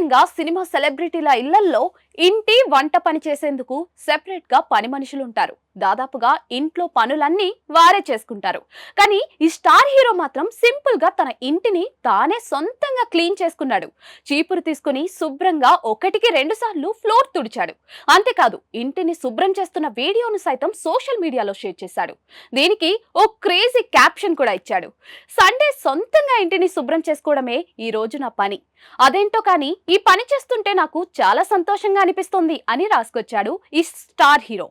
సాధారణంగా సినిమా సెలబ్రిటీల ఇళ్ళల్లో ఇంటి వంట పని చేసేందుకు సెపరేట్గా పని మనుషులు ఉంటారు. దాదాపుగా ఇంట్లో పనులన్నీ వారే చేసుకుంటారు. కానీ ఈ స్టార్ హీరో మాత్రం సింపుల్గా తన ఇంటిని తానే సొంతంగా క్లీన్ చేసుకున్నాడు. చీపురు తీసుకుని శుభ్రంగా ఒకటికి రెండు సార్లు ఫ్లోర్ తుడిచాడు. అంతేకాదు ఇంటిని శుభ్రం చేస్తున్న వీడియోను సైతం సోషల్ మీడియాలో షేర్ చేశాడు. దీనికి ఓ క్రేజీ క్యాప్షన్ కూడా ఇచ్చాడు. సండే సొంతంగా ఇంటిని శుభ్రం చేసుకోవడమే ఈ రోజు నా పని. అదేంటో కానీ ఈ పని చేస్తుంటే నాకు చాలా సంతోషంగా కనిపిస్తుంది అని రాసుకొచ్చాడు ఈ స్టార్ హీరో.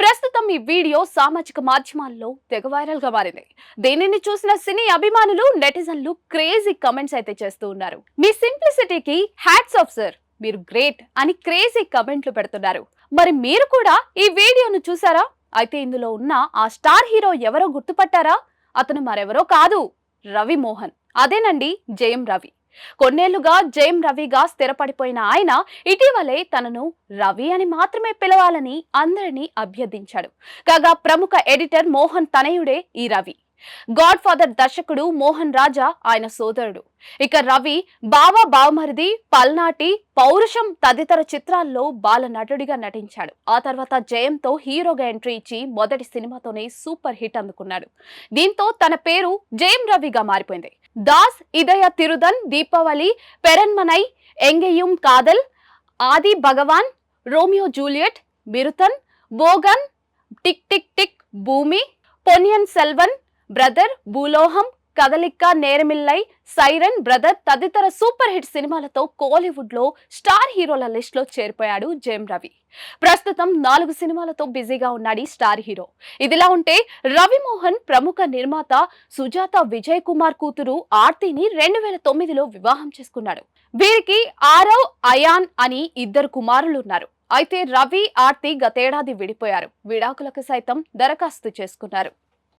ప్రస్తుతం ఈ వీడియో సామాజిక మాధ్యమాల్లో తెగ వైరల్గా మారింది. దీనిని చూసిన సినీ అభిమానులు నెటిజన్లు క్రేజీ కమెంట్స్ అయితే చేస్తూ ఉన్నారు. మీ సింప్లిసిటీకి హ్యాట్స్ ఆఫ్ సార్. మీరు గ్రేట్ అని క్రేజీ కమెంట్లు పెడుతున్నారు. మరి మీరు కూడా ఈ వీడియోను చూసారా? అయితే ఇందులో ఉన్న ఆ స్టార్ హీరో ఎవరో గుర్తుపట్టారా? అతను మరెవరో కాదు రవి మోహన్ అదేనండి జయం రవి. కొన్నేళ్ళుగా జైం రవిగా స్థిరపడిపోయిన ఆయన ఇటీవలే తనను రవి అని మాత్రమే పిలవాలని అందరినీ అభ్యర్థించాడు. కాగా ప్రముఖ ఎడిటర్ మోహన్ తనయుడే ఈ రవి. గాడ్ ఫాదర్ దర్శకుడు మోహన్ రాజా ఆయన సోదరుడు. ఇక రవి బావ బావమరిది పల్నాటి పౌరుషం తదితర చిత్రాల్లో బాల నటుడిగా నటించాడు. ఆ తర్వాత జయంతో హీరోగా ఎంట్రీ ఇచ్చి మొదటి సినిమాతోనే సూపర్ హిట్ అందుకున్నాడు. దీంతో తన పేరు జయం రవిగా మారిపోయింది. தாஸ் இதய திருதன் Deepavali பெரண்மனை Engeyum Kadhal Aadhi Bhagavan Romeo Juliet Miruthan Bogan tick tick tick Bhoomi Ponniyin Selvan brother Bhooloham Kadhalikka Neramillai siren brother తదితర సూపర్ హిట్ సినిమాలతో కోలీవుడ్లో స్టార్ హీరోల లిస్ట్లో చేరిపోయాడు జయం రవి. ప్రస్తుతం నాలుగు సినిమాలతో బిజీగా ఉన్నాడు స్టార్ హీరో. ఇదిలా ఉంటే రవి మోహన్ ప్రముఖ నిర్మాత సుజాత విజయ్ కుమార్ కూతురు ఆర్తిని రెండు వేల తొమ్మిదిలో వివాహం చేసుకున్నాడు. వీరికి ఆరవ్ అయాన్ అని ఇద్దరు కుమారులు ఉన్నారు. అయితే రవి ఆర్తి గతేడాది విడిపోయారు. విడాకులకు సైతం దరఖాస్తు చేసుకున్నారు.